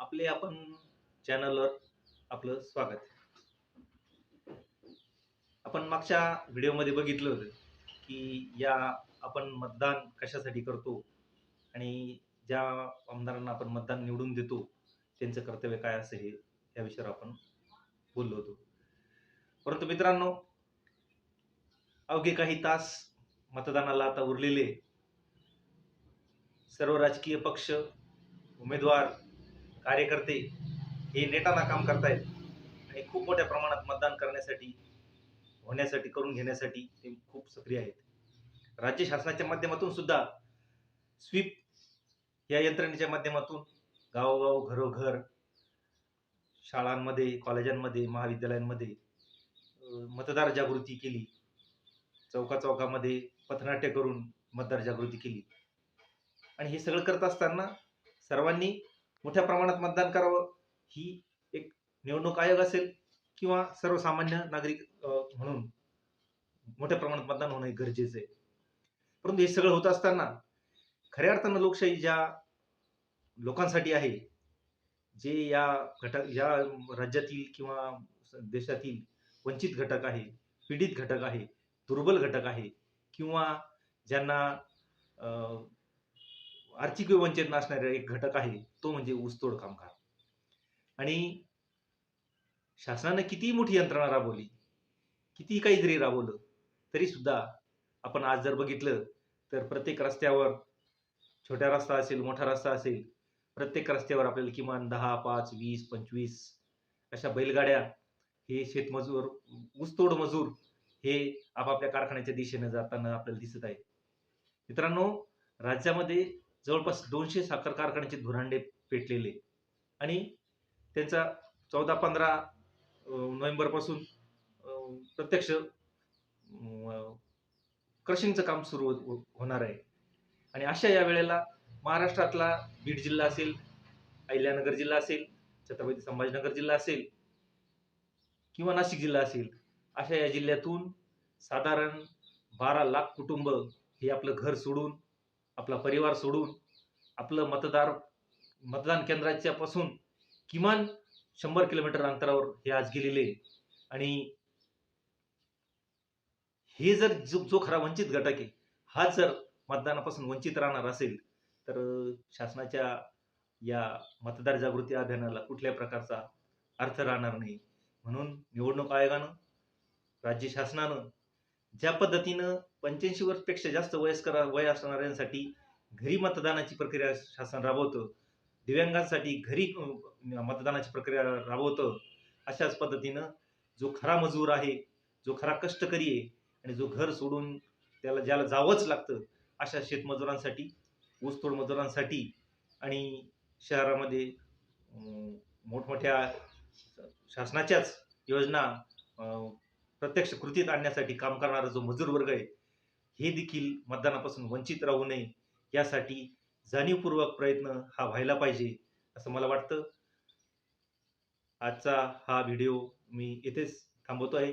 आपले आपण चॅनलवर आपलं स्वागत. आपण मागच्या व्हिडिओमध्ये बघितलं होतं की या आपण मतदान कशासाठी करतो आणि ज्या आमदारांना आपण मतदान निवडून देतो त्यांचं कर्तव्य काय असं हे या विषयावर आपण बोललो होतो. परंतु मित्रांनो अवघे काही तास मतदानाला आता उरलेले. सर्व राजकीय पक्ष उमेदवार कार्यकर्ते हे नेटाना काम करतायत आणि खूप मोठ्या प्रमाणात मतदान करण्यासाठी होण्यासाठी करून घेण्यासाठी ते खूप सक्रिय आहेत. राज्य शासनाच्या माध्यमातून सुद्धा स्वीप या यंत्रणेच्या माध्यमातून गावोगाव घरोघर शाळांमध्ये कॉलेजांमध्ये महाविद्यालयांमध्ये मतदार जागृती केली. चौका चौकामध्ये पथनाट्य करून मतदार जागृती केली. आणि हे सगळं करत असताना सर्वांनी मोठ्या प्रमाणात मतदान करावं ही एक निवडणूक आयोग असेल किंवा सर्वसामान्य नागरिक म्हणून मोठ्या प्रमाणात मतदान होणं हे गरजेचं आहे. परंतु हे सगळं होत असताना खऱ्या अर्थानं लोकशाही ज्या लोकांसाठी आहे जे या घटक या राज्यातील किंवा देशातील वंचित घटक आहे पीडित घटक आहे दुर्बल घटक आहे किंवा ज्यांना आर्थिक वंचित नसणारा एक घटक आहे तो म्हणजे ऊसतोड कामगार आणि शासनानं कितीही मोठी यंत्रणा राबवली कितीही काही जरी राबवलं तरी सुद्धा आपण आज जर बघितलं तर प्रत्येक रस्त्यावर छोट्या रस्ता असेल मोठा रस्ता असेल प्रत्येक रस्त्यावर आपल्याला किमान दहा पाच वीस पंचवीस अशा बैलगाड्या हे शेतमजूर ऊसतोड मजूर हे आपापल्या कारखान्याच्या दिशेने जाताना आपल्याला दिसत आहे मित्रांनो राज्यामध्ये जवळपास दोनशे साखर कारखान्याचे धुरांडे पेटलेले. आणि त्यांचा चौदा पंधरा नोव्हेंबरपासून प्रत्यक्ष क्रशिंगचं काम सुरू हो, हो- होणार आहे. आणि अशा या वेळेला महाराष्ट्रातला बीड जिल्हा असेल अहिल्यानगर जिल्हा असेल छत्रपती संभाजीनगर जिल्हा असेल किंवा नाशिक जिल्हा असेल अशा या जिल्ह्यातून साधारण बारा लाख कुटुंब हे आपलं घर सोडून आपला परिवार सोडून आपलं मतदार मतदान केंद्राच्या पासून किमान शंभर किलोमीटर अंतरावर हे आज गेलेले आहे. आणि हे जर जो जो खरा वंचित घटक आहे हा जर मतदानापासून वंचित राहणार असेल तर शासनाच्या या मतदार जागृती अभियानाला कुठल्याही प्रकारचा अर्थ राहणार नाही म्हणून निवडणूक आयोगानं राज्य शासनानं ज्या पद्धतीनं पंच्याऐंशी वर्षपेक्षा जास्त वयस्कर वय असणाऱ्यांसाठी घरी मतदानाची प्रक्रिया शासन राबवतं दिव्यांगांसाठी घरी मतदानाची प्रक्रिया राबवतं अशाच पद्धतीनं जो खरा मजूर आहे जो खरा कष्टकरी आहे आणि जो घर सोडून त्याला ज्याला जावंच लागतं अशा शेतमजुरांसाठी ऊसतोड मजुरांसाठी आणि शहरामध्ये मोठमोठ्या शासनाच्याच योजना प्रत्यक्ष कृतीत आणण्यासाठी काम करणारा जो मजूर वर्ग आहे हे देखील मतदानापासून वंचित राहू नये. यासाठी जाणीवपूर्वक प्रयत्न हा व्हायला पाहिजे असं मला वाटतं. आजचा हा व्हिडिओ मी येथेच थांबवतो आहे.